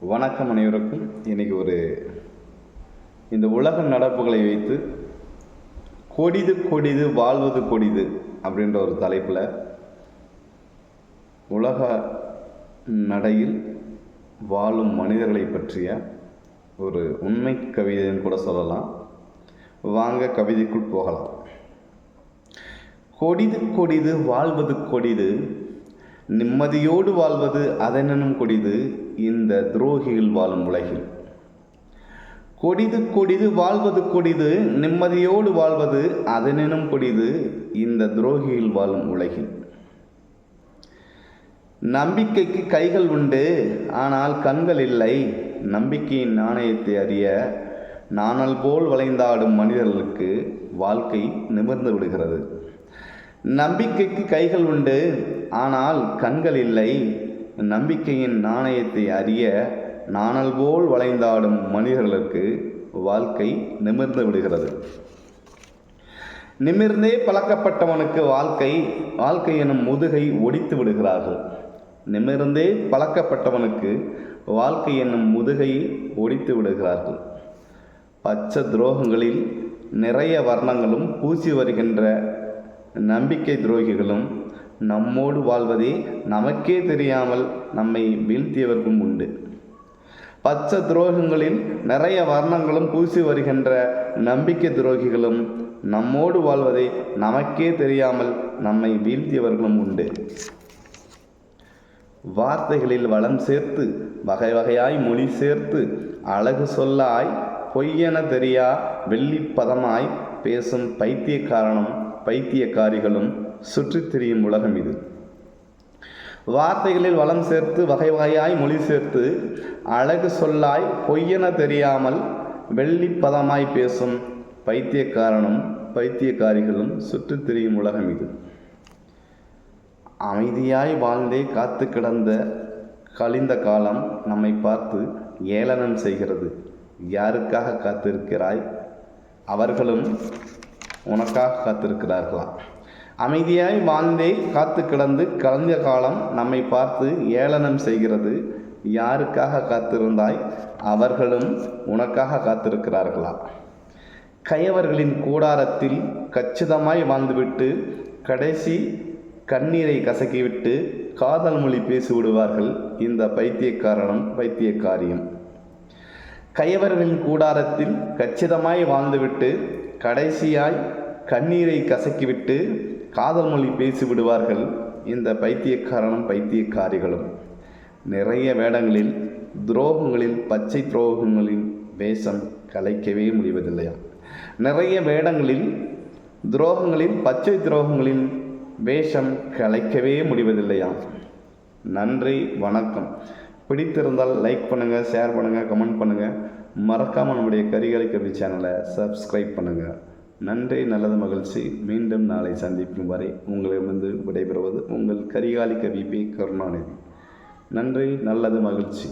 வணக்கம் அனைவருக்கும். இன்னைக்கு ஒரு இந்த உலக நடப்புகளை வைத்து கொடிது கொடிது வாழ்வது கொடிது அப்படின்ற ஒரு தலைப்பில் உலக நடையில் வாழும் மனிதர்களை பற்றிய ஒரு உண்மை கவிதைன்னு கூட சொல்லலாம். வாங்க கவிதைக்குள் போகலாம். கொடிது கொடிது வாழ்வது கொடிது நிம்மதியோடு வாழ்வது அதனும் கொடிது இந்த துரோகிகள் வாழும் உலகில். கொடிது கொடிது வாழ்வது கொடிது நிம்மதியோடு வாழ்வது அதனும் கொடிது இந்த துரோகிகள் வாழும் உலகில். நம்பிக்கைக்கு கைகள் உண்டு ஆனால் கண்கள் இல்லை. நம்பிக்கையின் நாணயத்தை அறிய நாணல் போல் வளைந்தாடும் மனிதர்களுக்கு வாழ்க்கை நிமிர்ந்து விடுகிறது. நம்பிக்கைக்கு கைகள் உண்டு ஆனால் கண்கள் இல்லை. நம்பிக்கையின் நாணயத்தை அறிய நாணல் போல் வளைந்தாடும் மனிதர்களுக்கு வாழ்க்கை நிமிர்ந்து விடுகிறது. நிமிர்ந்தே பழக்கப்பட்டவனுக்கு வாழ்க்கை வாழ்க்கை எனும் முதுகை ஒடித்து விடுகிறார்கள். நிமிர்ந்தே பழக்கப்பட்டவனுக்கு வாழ்க்கை என்னும் முதுகை ஒடித்து விடுகிறார்கள். பச்சை துரோகங்களில் நிறைய வர்ணங்களும் பூசி வருகின்ற நம்பிக்கை துரோகிகளும் நம்மோடு வாழ்வதே நமக்கே தெரியாமல் நம்மை வீழ்த்தியவர்களும் உண்டு. பச்சை துரோகங்களில் நிறைய வர்ணங்களும் பூசி வருகின்ற நம்பிக்கை துரோகிகளும் நம்மோடு வாழ்வதை நமக்கே தெரியாமல் நம்மை வீழ்த்தியவர்களும் உண்டு. வார்த்தைகளில் வளம் சேர்த்து வகை வகையாய் மொழி சேர்த்து அழகு சொல்லாய் பொய்யென தெரியா வெள்ளிப்பதமாய் பேசும் பைத்தியக்காரனும் பைத்தியக்காரிகளும் சுற்றித் திரியும் உலகம் இது. வார்த்தைகளில் வளம் சேர்த்து வகை வகையாய் மொழி சேர்த்து அழகு சொல்லாய் பொய்யென தெரியாமல் வெள்ளிப்பதமாய் பேசும் பைத்தியக்காரனும் பைத்தியக்காரிகளும் சுற்றித் திரியும் உலகம் இது. அமைதியாய் வாழ்ந்தே காத்து கிடந்த கழிந்த காலம் நம்மை பார்த்து ஏளனம் செய்கிறது. யாருக்காக காத்திருக்கிறாய்? அவர்களும் உனக்காக காத்திருக்கிறார்களா அமைதியாய் வாழ்ந்தே காத்து கிடந்து கலந்த காலம் நம்மை பார்த்து ஏளனம் செய்கிறது. யாருக்காக காத்திருந்தாய்? அவர்களும் உனக்காக காத்திருக்கிறார்களா கயவர்களின் கூடாரத்தில் கச்சிதமாய் வாழ்ந்துவிட்டு கடைசி கண்ணீரை கசக்கிவிட்டு காதல் மொழி பேசிவிடுவார்கள் இந்த பைத்தியக்காரனும் பைத்தியக்காரியும். கயவர்களின் கூடாரத்தில் கச்சிதமாய் வாழ்ந்துவிட்டு கடைசியாய் கண்ணீரை கசக்கிவிட்டு காதல் மொழி பேசிவிடுவார்கள் இந்த பைத்தியக்காரனும் பைத்தியக்காரிகளும். நிறைய வேடங்களில் துரோகங்களில் பச்சை துரோகங்களின் வேஷம் கலைக்கவே முடிவதில்லையா? நிறைய வேடங்களில் துரோகங்களில் பச்சை துரோகங்களின் வேஷம் கலைக்கவே முடிவதில்லையா? நன்றி வணக்கம். பிடித்திருந்தால் லைக் பண்ணுங்கள் ஷேர் பண்ணுங்கள் கமெண்ட் பண்ணுங்கள் மறக்காமல் நம்முடைய கரிகாலை கவி சேனலை சப்ஸ்கிரைப் பண்ணுங்கள் நன்றி நல்லது மகிழ்ச்சி. மீண்டும் நாளை சந்திக்கும் வரை உங்களிடமிருந்து விடைபெறுவது உங்கள் கரிகாலி கவி பி கருணாநிதி. நன்றி நல்லது மகிழ்ச்சி.